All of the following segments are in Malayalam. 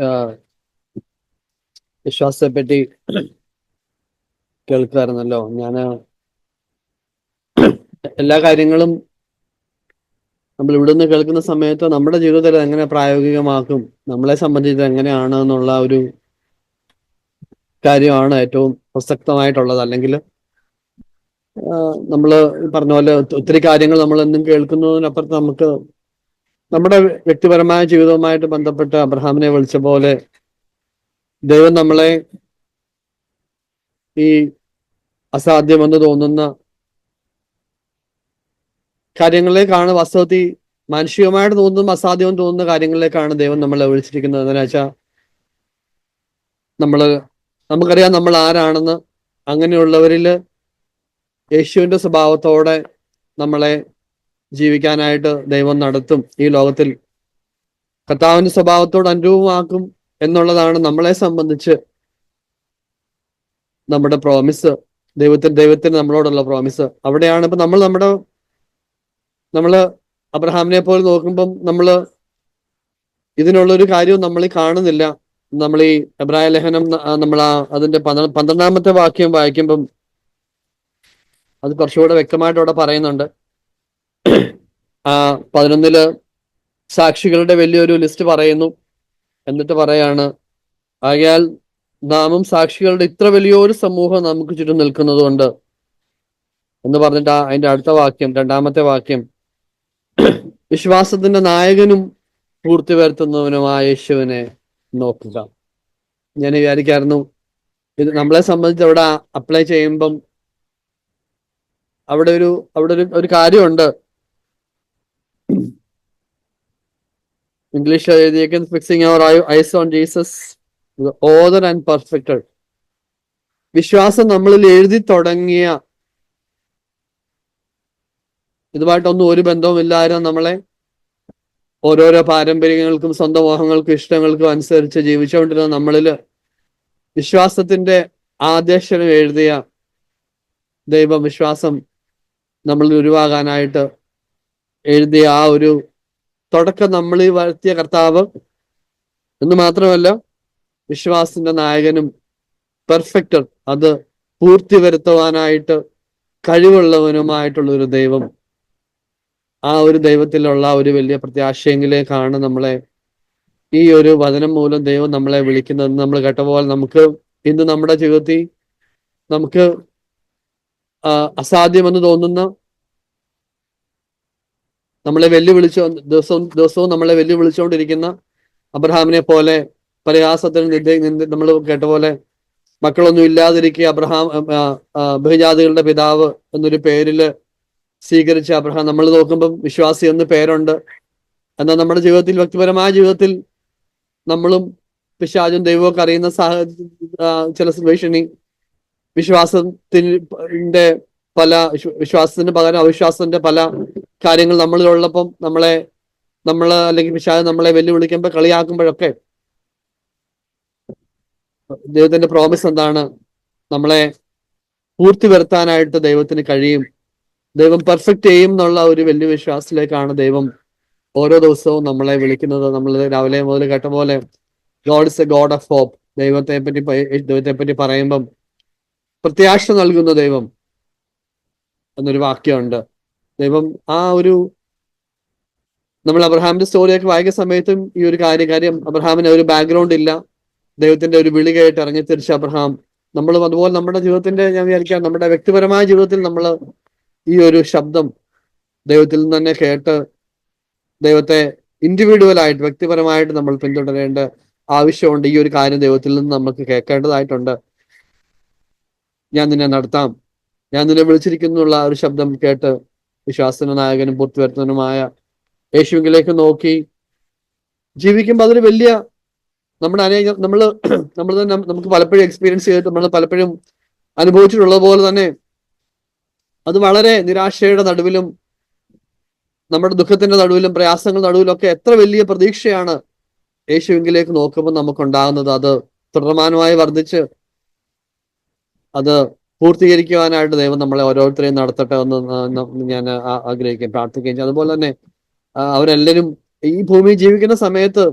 ആ, വിശ്വാസത്തെ പറ്റി കേൾക്കാറുണ്ടല്ലോ ഞാൻ എല്ലാ കാര്യങ്ങളും നമ്മൾ ഇവിടുന്ന് കേൾക്കുന്ന സമയത്ത് നമ്മുടെ ജീവിതത്തിൽ എങ്ങനെ പ്രായോഗികമാക്കും നമ്മളെ സംബന്ധിച്ച് എങ്ങനെയാണ് എന്നുള്ള ഒരു കാര്യമാണ് ഏറ്റവും പ്രസക്തമായിട്ടുള്ളത്. അല്ലെങ്കിൽ നമ്മൾ പറഞ്ഞ പോലെ ഒത്ത- ഒത്തിരി കാര്യങ്ങൾ നമ്മൾ എന്നും കേൾക്കുന്നതിനപ്പുറത്ത് നമുക്ക് നമ്മുടെ വ്യക്തിപരമായ ജീവിതവുമായിട്ട് ബന്ധപ്പെട്ട് അബ്രഹാമിനെ വിളിച്ച പോലെ ദൈവം നമ്മളെ ഈ അസാധ്യമെന്ന് തോന്നുന്ന കാര്യങ്ങളിലേക്കാണ് വാസ്തവത്തിൽ മാനുഷികമായിട്ട് തോന്നുന്ന അസാധ്യം തോന്നുന്ന കാര്യങ്ങളിലേക്കാണ് ദൈവം നമ്മളെ വിളിച്ചിരിക്കുന്നത്. എന്താ വെച്ചാൽ നമ്മൾ നമുക്കറിയാം നമ്മൾ ആരാണെന്ന്. അങ്ങനെയുള്ളവരിൽ യേശുവിന്റെ സ്വഭാവത്തോടെ നമ്മളെ ജീവിക്കാനായിട്ട് ദൈവം നടത്തും ഈ ലോകത്തിൽ. കർത്താവിന്റെ സ്വഭാവത്തോട് അനുരൂപമാക്കും എന്നുള്ളതാണ് നമ്മളെ സംബന്ധിച്ച് നമ്മുടെ പ്രോമിസ് ദൈവത്തിന് ദൈവത്തിന് നമ്മളോടുള്ള പ്രോമിസ് അവിടെയാണ് ഇപ്പൊ നമ്മൾ നമ്മുടെ നമ്മൾ അബ്രഹാമിനെ പോലെ നോക്കുമ്പം നമ്മൾ ഇതിനുള്ളൊരു കാര്യവും നമ്മൾ ഈ കാണുന്നില്ല. നമ്മൾ ഈ എബ്രായ ലേഖനം നമ്മൾ ആ അതിന്റെ പന്ത്ര- പന്ത്രണ്ടാമത്തെ വാക്യം വായിക്കുമ്പം അത് കുറച്ചുകൂടെ വ്യക്തമായിട്ട് അവിടെ പറയുന്നുണ്ട്. ആ പതിനൊന്നിൽ സാക്ഷികളുടെ വലിയൊരു ലിസ്റ്റ് പറയുന്നു. എന്നിട്ട് പറയാണ് ആകയാൽ നാമും സാക്ഷികളുടെ ഇത്ര വലിയൊരു സമൂഹം നമുക്ക് ചുറ്റും നിൽക്കുന്നത് കൊണ്ട് എന്ന് പറഞ്ഞിട്ട് അതിന്റെ അടുത്ത വാക്യം രണ്ടാമത്തെ വാക്യം വിശ്വാസത്തിന്റെ നായകനും പൂർത്തി വരുത്തുന്നവനുമായ യേശുവിനെ നോക്കുക. ഞാൻ വിചാരിക്കായിരുന്നു ഇത് നമ്മളെ സംബന്ധിച്ച് അവിടെ അപ്ലൈ ചെയ്യുമ്പം അവിടെ ഒരു അവിടെ ഒരു ഒരു കാര്യമുണ്ട്. English എഴുതിയേക്കുന്നത് fixing our eyes on Jesus author and perfected വിശ്വാസം നമ്മളിൽ എഴുതി തുടങ്ങിയ ഇതുമായിട്ടൊന്നും ഒരു ബന്ധവും ഇല്ലായിരുന്നു നമ്മളെ ഓരോരോ പാരമ്പര്യങ്ങൾക്കും സ്വന്തം മോഹങ്ങൾക്കും ഇഷ്ടങ്ങൾക്കും അനുസരിച്ച് ജീവിച്ചുകൊണ്ടിരുന്ന നമ്മളിൽ വിശ്വാസത്തിന്റെ ആദേശം എഴുതിയ ദൈവവിശ്വാസം നമ്മളിൽ ഉരുവാകാനായിട്ട് എഴുതിയ ആ ഒരു തുടക്കം ഈ വരുത്തിയ കർത്താവ്. എന്ന് മാത്രമല്ല വിശ്വാസിന്റെ നായകനും പെർഫെക്റ്റർ അത് പൂർത്തി വരുത്തുവാനായിട്ട് കഴിവുള്ളവനുമായിട്ടുള്ള ഒരു ദൈവം. ആ ഒരു ദൈവത്തിലുള്ള ഒരു വലിയ പ്രത്യാശയെങ്കിലേക്കാണ് നമ്മളെ ഈ ഒരു വചനം മൂലം ദൈവം നമ്മളെ വിളിക്കുന്നത്. നമ്മൾ കേട്ട പോലെ നമുക്ക് ഇന്ന് നമ്മുടെ ജീവിതത്തിൽ നമുക്ക് അസാധ്യമെന്ന് തോന്നുന്ന നമ്മളെ വെല്ലുവിളിച്ചു ദിവസവും ദിവസവും നമ്മളെ വെല്ലുവിളിച്ചുകൊണ്ടിരിക്കുന്ന അബ്രഹാമിനെ പോലെ പരിഹാസത്തിന് നിന്ദ- നമ്മൾ കേട്ട പോലെ മക്കളൊന്നും ഇല്ലാതിരിക്കെ അബ്രഹാം ബഹുജാതികളുടെ പിതാവ് എന്നൊരു പേരിൽ സ്വീകരിച്ച അബ്രഹാം. നമ്മൾ നോക്കുമ്പം വിശ്വാസി എന്ന് പേരുണ്ട്. എന്നാൽ നമ്മുടെ ജീവിതത്തിൽ വ്യക്തിപരമായ ജീവിതത്തിൽ നമ്മളും പിശാചും ദൈവമൊക്കെ അറിയുന്ന സാഹചര്യ ചില ഭീഷണി വിശ്വാസത്തിന്റെ പല വിശ്വാസത്തിന്റെ വിശ്വാസത്തിന് പകരം അവിശ്വാസത്തിന്റെ പല കാര്യങ്ങൾ നമ്മളിലുള്ളപ്പം നമ്മളെ നമ്മൾ അല്ലെങ്കിൽ വിശാലം നമ്മളെ വെല്ലുവിളിക്കുമ്പോൾ കളിയാക്കുമ്പോഴൊക്കെ ദൈവത്തിന്റെ പ്രോമിസ് എന്താണ്? നമ്മളെ പൂർത്തി വരുത്താനായിട്ട് ദൈവത്തിന് കഴിയും. ദൈവം പെർഫെക്റ്റ് ചെയ്യും എന്നുള്ള ഒരു വലിയ വിശ്വാസത്തിലേക്കാണ് ദൈവം ഓരോ ദിവസവും നമ്മളെ വിളിക്കുന്നത്. നമ്മൾ രാവിലെ മുതൽ കേട്ട പോലെ God is a God of hope ദൈവത്തെ പറ്റി ദൈവത്തെ പറ്റി പറയുമ്പം പ്രത്യാശ നൽകുന്ന ദൈവം. എന്നൊരു വാക്യമുണ്ട്. ദൈവം ആ ഒരു നമ്മൾ അബ്രഹാമിന്റെ സ്റ്റോറിയൊക്കെ വായിക്കുന്ന സമയത്തും ഈ ഒരു കാര്യം കാര്യം അബ്രഹാമിന് ഒരു ബാക്ക്ഗ്രൗണ്ട് ഇല്ല. ദൈവത്തിന്റെ ഒരു വിളി കേട്ട് ഇറങ്ങി തിരിച്ച അബ്രഹാം. നമ്മൾ അതുപോലെ നമ്മുടെ ജീവിതത്തിന്റെ ഞാൻ വിചാരിക്കാം നമ്മുടെ വ്യക്തിപരമായ ജീവിതത്തിൽ നമ്മൾ ഈ ഒരു ശബ്ദം ദൈവത്തിൽ നിന്ന് തന്നെ കേട്ട് ദൈവത്തെ ഇൻഡിവിജ്വൽ ആയിട്ട് വ്യക്തിപരമായിട്ട് നമ്മൾ പിന്തുടരേണ്ട ആവശ്യമുണ്ട്. ഈ ഒരു കാര്യം ദൈവത്തിൽ നിന്ന് നമുക്ക് കേൾക്കേണ്ടതായിട്ടുണ്ട്. ഞാൻ നിന്നെ നടത്താം. ഞാൻ നിന്നെ വിളിച്ചിരിക്കുന്നുള്ള ഒരു ശബ്ദം കേട്ട് വിശ്വാസന നായകനും പൂർത്തിവരുത്തനുമായ യേശുവിലേക്ക് നോക്കി. ജീവിക്കുമ്പോൾ അതൊരു വലിയ നമ്മുടെ അനേക നമ്മൾ നമ്മൾ തന്നെ നമുക്ക് പലപ്പോഴും എക്സ്പീരിയൻസ് ചെയ്തിട്ട് നമ്മൾ പലപ്പോഴും അനുഭവിച്ചിട്ടുള്ളത് പോലെ തന്നെ അത് വളരെ നിരാശയുടെ നടുവിലും നമ്മുടെ ദുഃഖത്തിന്റെ നടുവിലും പ്രയാസങ്ങളുടെ നടുവിലും ഒക്കെ എത്ര വലിയ പ്രതീക്ഷയാണ് യേശുവിലേക്ക് നോക്കുമ്പോൾ നമുക്കുണ്ടാകുന്നത്. അത് തുടർമാനമായി വർദ്ധിച്ച് അത് പൂർത്തീകരിക്കുവാനായിട്ട് ദൈവം നമ്മളെ ഓരോരുത്തരെയും നടത്തട്ടെ എന്ന് ഞാൻ ആഗ്രഹിക്കുകയും പ്രാർത്ഥിക്കുകയും ചെയ്യും. അതുപോലെ തന്നെ അവരെല്ലാവരും ഈ ഭൂമിയിൽ ജീവിക്കുന്ന സമയത്ത്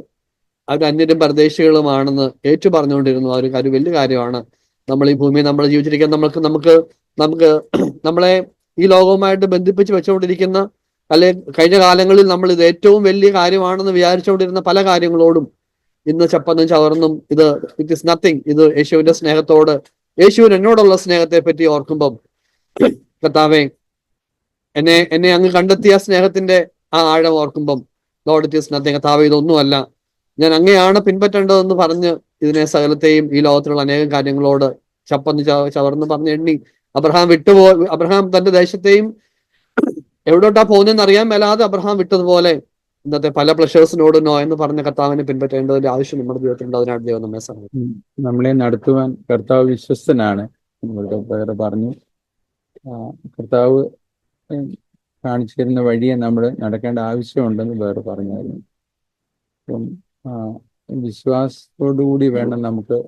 അവർ അന്യരും പരദേശികളുമാണെന്ന് ഏറ്റു പറഞ്ഞുകൊണ്ടിരുന്നു അവർ ഒരു വലിയ കാര്യമാണ്. നമ്മൾ ഈ ഭൂമിയിൽ നമ്മൾ ജീവിച്ചിരിക്കാൻ നമുക്ക് നമുക്ക് നമുക്ക് നമ്മളെ ഈ ലോകവുമായിട്ട് ബന്ധിപ്പിച്ച് വെച്ചുകൊണ്ടിരിക്കുന്ന അല്ലെ കഴിഞ്ഞ കാലങ്ങളിൽ നമ്മൾ ഇത് ഏറ്റവും വലിയ കാര്യമാണെന്ന് വിചാരിച്ചുകൊണ്ടിരുന്ന പല കാര്യങ്ങളോടും ഇന്ന് ചപ്പന്നും ചവർന്നും ഇത് ഇറ്റ് ഇസ് നത്തിങ് ഇത് യേശുവിന്റെ സ്നേഹത്തോട് യേശുവിന് എന്നോടുള്ള സ്നേഹത്തെ പറ്റി ഓർക്കുമ്പം കർത്താവെ എന്നെ എന്നെ അങ്ങ് കണ്ടെത്തിയ സ്നേഹത്തിന്റെ ആ ആഴം ഓർക്കുമ്പം ലോഡ് ഇറ്റ് നത്തിങ്. കർത്താവെ ഇതൊന്നുമല്ല. ഞാൻ അങ്ങനെയാണ് പിൻപറ്റേണ്ടതെന്ന് പറഞ്ഞ് ഇതിനെ സകലത്തെയും ഈ ലോകത്തിലുള്ള അനേകം കാര്യങ്ങളോട് ചപ്പന്ന് ചവർന്ന് പറഞ്ഞ് എണ്ണി. അബ്രഹാം വിട്ടുപോ അബ്രഹാം തന്റെ ദേശത്തെയും എവിടോട്ടാ പോകുന്നതെന്ന് അറിയാൻ മേലാതെ അബ്രഹാം വിട്ടതുപോലെ ഇന്നത്തെ പല പ്ലഷേഴ്സിനോട് നോ എന്ന് പറഞ്ഞ കർത്താവിനെ പിൻപറ്റേണ്ടതിന്റെ ആവശ്യം നമ്മുടെ ജീവിതത്തിലുണ്ട് അതിനാണ് ദൈവം നമ്മെ സഹായിക്കും നമ്മളെ നടത്തുവാൻ കർത്താവ് വിശ്വസ്തനാണ്. പറഞ്ഞു. കർത്താവ് കാണിച്ചു തരുന്ന വഴിയെ നമ്മൾ നടക്കേണ്ട ആവശ്യമുണ്ടെന്ന് വേറെ പറഞ്ഞായിരുന്നു. അപ്പം വിശ്വാസത്തോടുകൂടി വേണം നമുക്ക്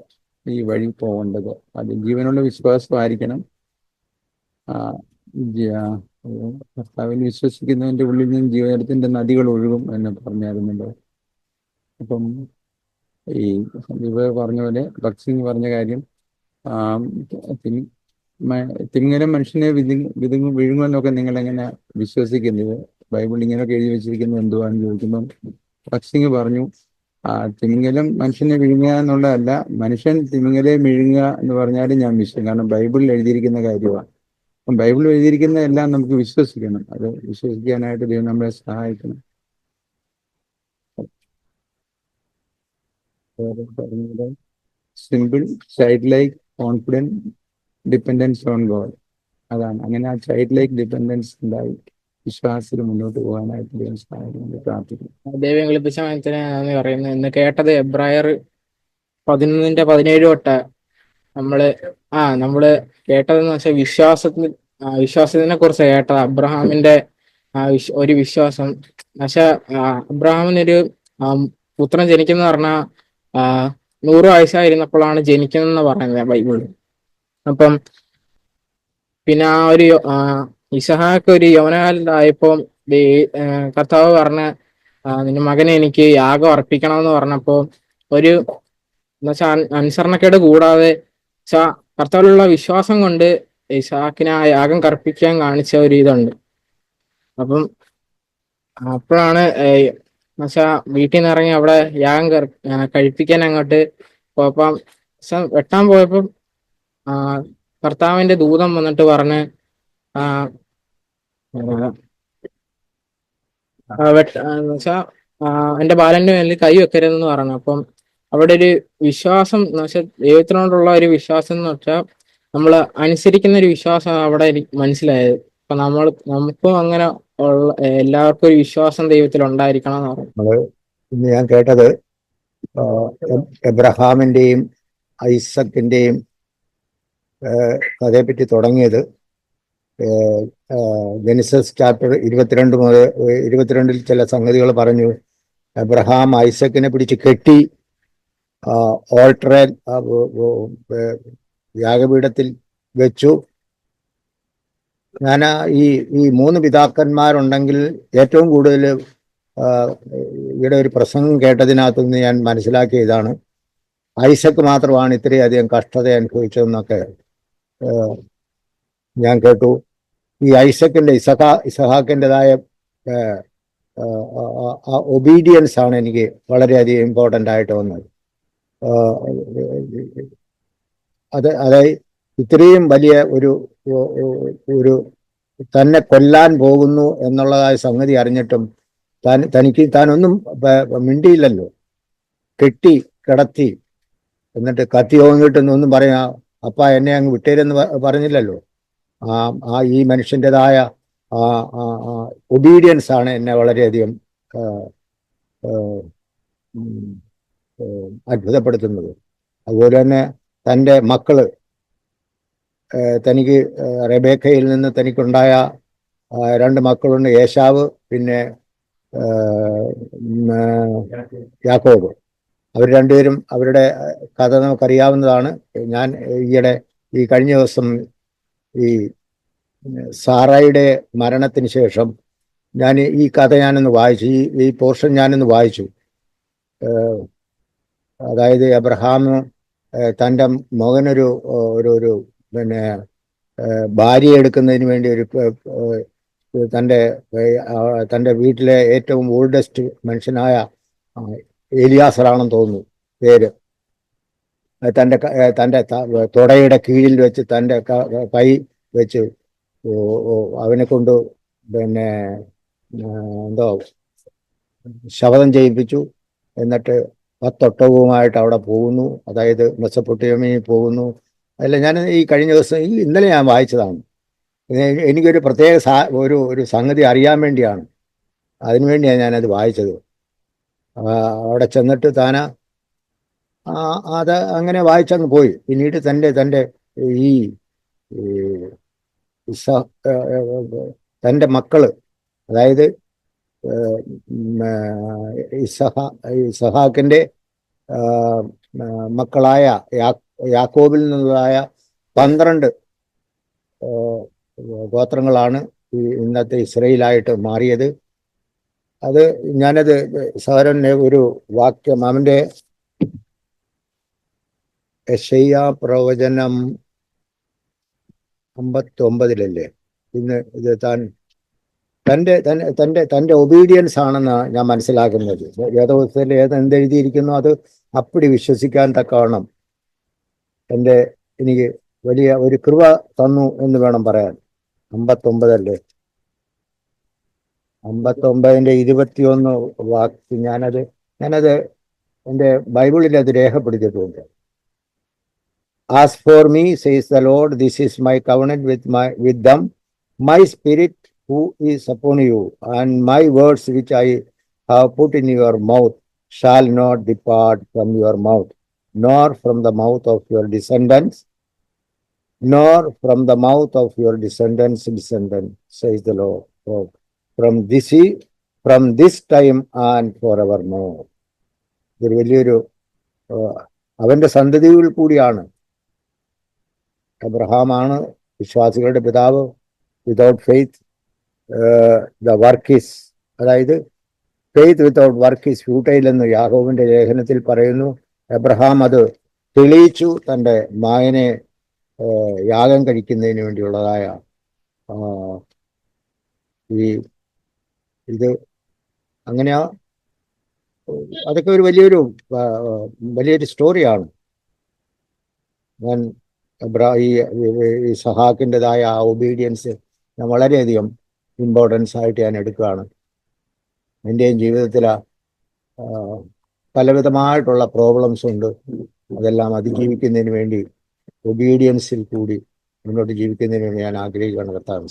ഈ വഴി പോകേണ്ടത്. അത് ജീവനുള്ള വിശ്വാസമായിരിക്കണം. കർത്താവിൽ വിശ്വസിക്കുന്നതിന്റെ ഉള്ളിൽ നിന്ന് ജീവനത്തിന്റെ നദികൾ ഒഴുകും എന്ന് പറഞ്ഞായിരുന്നല്ലോ. അപ്പം ഈ സന്ദീപ് പറഞ്ഞ പോലെ ഭക്സിംഗ് പറഞ്ഞ കാര്യം ആ, തിങ്- മ- മനുഷ്യനെ വിതുങ്ങും വിഴുങ്ങുമെന്നൊക്കെ നിങ്ങൾ എങ്ങനെ വിശ്വസിക്കുന്നത്? ബൈബിൾ ഇങ്ങനെയൊക്കെ എഴുതി വെച്ചിരിക്കുന്നത് എന്തുവാന്ന് ചോദിക്കുമ്പം ഭക്സിങ് പറഞ്ഞു ആ തിമിങ്ങലം മനുഷ്യനെ വിഴുങ്ങുക എന്നുള്ളതല്ല മനുഷ്യൻ തിമിങ്ങലെ വിഴുങ്ങുക എന്ന് പറഞ്ഞാലും ഞാൻ വിശ്വസിക്കും. കാരണം ബൈബിളിൽ എഴുതിയിരിക്കുന്ന കാര്യമാണ്. ബൈബിളിൽ എഴുതിയിരിക്കുന്ന എല്ലാം നമുക്ക് വിശ്വസിക്കണം. അത് വിശ്വസിക്കാനായിട്ട് ദൈവം നമ്മളെ സഹായിക്കണം. Simple child like confident dependence on God അതാണ്. അങ്ങനെ ആ ചൈൽഡ് ലൈക്ക് ഡിപ്പെൻഡൻസ് ഉണ്ടായി. വിശ്വാസത്തിൽ മുന്നോട്ട് പോകാനായിട്ട് ദൈവം സഹായിക്കുന്നത് പ്രാർത്ഥിക്കുന്നു ദൈവം കളിപ്പിച്ച മനുഷ്യനെ നന്ദി പറയുന്നു ഇന്ന് കേട്ടത് എബ്രായർ പതിനൊന്നിന്റെ പതിനേഴ് തൊട്ട് നമ്മൾ ആ നമ്മൾ കേട്ടതെന്ന് വെച്ചാൽ വിശ്വാസത്തിന് വിശ്വാസത്തിനെ കുറിച്ച് കേട്ടത്. അബ്രഹാമിന്റെ ഒരു വിശ്വാസം. പക്ഷെ അബ്രഹാമിനൊരു പുത്രൻ ജനിക്കുന്ന പറഞ്ഞാൽ നൂറ് വയസ്സായിരുന്നപ്പോഴാണ് ജനിക്കുന്നതെന്ന് പറയുന്നത് ബൈബിളിൽ അപ്പം പിന്നെ ആ ഒരു ഇസഹാക്ക് ഒരു യൗവനകാലത്തായപ്പോ കർത്താവ് പറഞ്ഞ നിന്റെ മകനെ എനിക്ക് യാഗം അർപ്പിക്കണം എന്ന് പറഞ്ഞപ്പോ ഒരു എന്നുവെച്ചാൽ അനുസരണക്കേട് കൂടാതെ വെച്ചാ കർത്താവിലുള്ള വിശ്വാസം കൊണ്ട് ഇസാക്കിനെ ആ യാഗം കർപ്പിക്കാൻ കാണിച്ച ഒരു ഇതുണ്ട് അപ്പം അപ്പോഴാണ് എന്നുവെച്ചാ വീട്ടിൽ നിന്ന് ഇറങ്ങി അവിടെ യാഗം കർ- കഴിപ്പിക്കാൻ അങ്ങോട്ട് പോയപ്പം വെട്ടാൻ പോയപ്പം കർത്താവിന്റെ ദൂതം വന്നിട്ട് പറഞ്ഞ് എന്നുവെച്ചാ എന്റെ ബാലന്റെ മേലിൽ കൈ വെക്കരുതെന്ന് പറഞ്ഞു. അപ്പം അവിടെ ഒരു വിശ്വാസം എന്ന് വെച്ചാൽ ദൈവത്തിനോടുള്ള ഒരു വിശ്വാസം എന്ന് വെച്ചാൽ നമ്മൾ അനുസരിക്കുന്ന ഒരു വിശ്വാസം അവിടെ മനസ്സിലായത്. അപ്പൊ നമ്മൾ നമുക്കും അങ്ങനെ ഉള്ള എല്ലാവർക്കും ഒരു വിശ്വാസം ദൈവത്തിൽ ഉണ്ടായിരിക്കണം എന്ന് പറഞ്ഞു ഞാൻ കേട്ടത് എബ്രഹാമിന്റെയും ഐസക്കിന്റെയും കഥയെപ്പറ്റി തുടങ്ങിയത്. ആ, ചാപ്റ്റർ ഇരുപത്തിരണ്ട് മുതൽ ഇരുപത്തിരണ്ടിൽ ചില സംഗതികൾ പറഞ്ഞു. എബ്രഹാം ഐസക്കിനെ പിടിച്ച് കെട്ടി ഓൾട്ടറേൽ യാഗപീഠത്തിൽ വെച്ചു. ഞാൻ ഈ ഈ മൂന്ന് പിതാക്കന്മാരുണ്ടെങ്കിൽ ഏറ്റവും കൂടുതൽ ഇവിടെ ഒരു പ്രസംഗം കേട്ടതിനകത്തു നിന്ന് ഞാൻ മനസ്സിലാക്കിയ ഇതാണ് ഐസക്ക് മാത്രമാണ് ഇത്രയധികം കഷ്ടത അനുഭവിച്ചതെന്നൊക്കെ ഞാൻ കേട്ടു. ഈ ഐസക്കിന്റെ ഇസഹാ ഇസഹാക്കിന്റെതായ ഒബീഡിയൻസ് ആണ് എനിക്ക് വളരെയധികം ഇമ്പോർട്ടന്റ് ആയിട്ട് വന്നത്. അത് അതായത് ഇത്രയും വലിയ ഒരു ഒരു തന്നെ കൊല്ലാൻ പോകുന്നു എന്നുള്ളതായ സംഗതി അറിഞ്ഞിട്ടും താൻ തനിക്ക് താനൊന്നും മിണ്ടിയില്ലല്ലോ. കെട്ടി കിടത്തി. എന്നിട്ട് കത്തി ഓങ്ങിയിട്ടൊന്നും പറയാ അപ്പ എന്നെ അങ്ങ് വിട്ടേരെന്ന് പറഞ്ഞില്ലല്ലോ. ആ ആ ഈ മനുഷ്യന്റെതായ ഒബീഡിയൻസ് ആണ് എന്നെ വളരെയധികം അത്ഭുതപ്പെടുത്തുന്നത്. അതുപോലെ തന്നെ തന്റെ മക്കൾ തനിക്ക് റെബേക്കയിൽ നിന്ന് തനിക്കുണ്ടായ രണ്ട് മക്കളുണ്ട് യേശാവ് പിന്നെ യാക്കോബ്. അവർ രണ്ടുപേരും അവരുടെ കഥ നമുക്കറിയാവുന്നതാണ്. ഞാൻ ഈയിടെ ഈ കഴിഞ്ഞ ദിവസം ഈ സാറായിയുടെ മരണത്തിന് ശേഷം ഞാൻ ഈ കഥ ഞാനൊന്ന് വായിച്ചു. ഈ പോർഷൻ ഞാനൊന്ന് വായിച്ചു. അതായത് അബ്രഹാം തന്റെ മകനൊരു ഒരു ഒരു പിന്നെ ഭാര്യ എടുക്കുന്നതിന് വേണ്ടി ഒരു തന്റെ തന്റെ വീട്ടിലെ ഏറ്റവും ഓൾഡസ്റ്റ് മനുഷ്യനായ എലിയാസറാണെന്ന് തോന്നുന്നു പേര്. തന്റെ തന്റെ തുടയുടെ കീഴിൽ വെച്ച് തന്റെ കൈ വെച്ച് അവനെ കൊണ്ട് പിന്നെ എന്തോ ശപഥം ചെയ്യിപ്പിച്ചു. എന്നിട്ട് പത്തൊട്ടകവുമായിട്ട് അവിടെ പോകുന്നു. അതായത് മെസ്സപ്പൊട്ടിയമ്മയിൽ പോകുന്നു. അല്ല ഞാൻ ഈ കഴിഞ്ഞ ദിവസം ഈ ഇന്നലെ ഞാൻ വായിച്ചതാണ്. എനിക്കൊരു പ്രത്യേക സാ ഒരു ഒരു സംഗതി അറിയാൻ വേണ്ടിയാണ്. അതിനുവേണ്ടിയാണ് ഞാനത് വായിച്ചത്. അവിടെ ചെന്നിട്ട് താന അത് അങ്ങനെ വായിച്ചങ്ങ് പോയി. പിന്നീട് തന്റെ തന്റെ ഈ തന്റെ മക്കൾ അതായത് ഇസഹാക്കിന്റെ മക്കളായ യാക്കോബിൽ നിന്നുള്ളതായ പന്ത്രണ്ട് ഗോത്രങ്ങളാണ് ഇന്നത്തെ ഇസ്രയേലായിട്ട് മാറിയത്. അത് ഞാനത് സഹോദരന്റെ ഒരു വാക്യം അവന്റെ യശയ്യ പ്രവചനം അമ്പത്തി ഒമ്പതിലല്ലേ ഇന്ന് ഇത് താൻ തന്റെ തന്റെ തന്റെ ഒബീഡിയൻസ് ആണെന്ന് ഞാൻ മനസ്സിലാക്കുന്നത്. വേദപുസ്തകത്തിൽ ഏത് എന്തെഴുതിയിരിക്കുന്നു അത് അപ്പടി വിശ്വസിക്കാൻ തക്കവണ്ണം എന്റെ എനിക്ക് വലിയ ഒരു കൃപ തന്നു എന്ന് വേണം പറയാൻ. അമ്പത്തൊമ്പതല്ലേ? അമ്പത്തൊമ്പതിന്റെ ഇരുപത്തിയൊന്ന് വാക്ക് ഞാനത് ഞാനത് എന്റെ ബൈബിളിൽ അത് രേഖപ്പെടുത്തിയിട്ടുണ്ട്. As for me says the Lord this is my covenant with my with them my spirit who is upon you, and my words which I have put in your mouth shall not depart from your mouth, nor from the mouth of your descendants, nor from the mouth of your descendants' descendant, says the Lord. From this from this time and forevermore. ഇതൊരു വലിയൊരു അവന്റെ സന്തതികൾ കൂടിയാണ് അബ്രഹാമാണ് വിശ്വാസികളുടെ പിതാവ് without faith the work is അതായത് faith without work is futile എന്ന് യാഹോവിന്റെ ലേഖനത്തിൽ പറയുന്നു എബ്രഹാം അത് തെളിയിച്ചു തന്റെ മായനെ യാഗം കഴിക്കുന്നതിന് വേണ്ടിയുള്ളതായ ഈ ഇത്. അങ്ങനെ അതൊക്കെ ഒരു വലിയൊരു വലിയൊരു സ്റ്റോറിയാണ് ഞാൻ ഈ സഹാക്കിന്റെതായ ആ ഒബീഡിയൻസ് ഞാൻ വളരെയധികം ഇമ്പോർട്ടൻസ് ആയിട്ട് ഞാൻ എടുക്കുകയാണ്. എന്റെയും ജീവിതത്തിൽ പലവിധമായിട്ടുള്ള പ്രോബ്ലംസ് ഉണ്ട്. അതെല്ലാം അതിജീവിക്കുന്നതിന് വേണ്ടി ഒബീഡിയൻസിൽ കൂടി മുന്നോട്ട് ജീവിക്കുന്നതിന് വേണ്ടി ഞാൻ ആഗ്രഹിക്കുകയാണ് കർത്താവ്.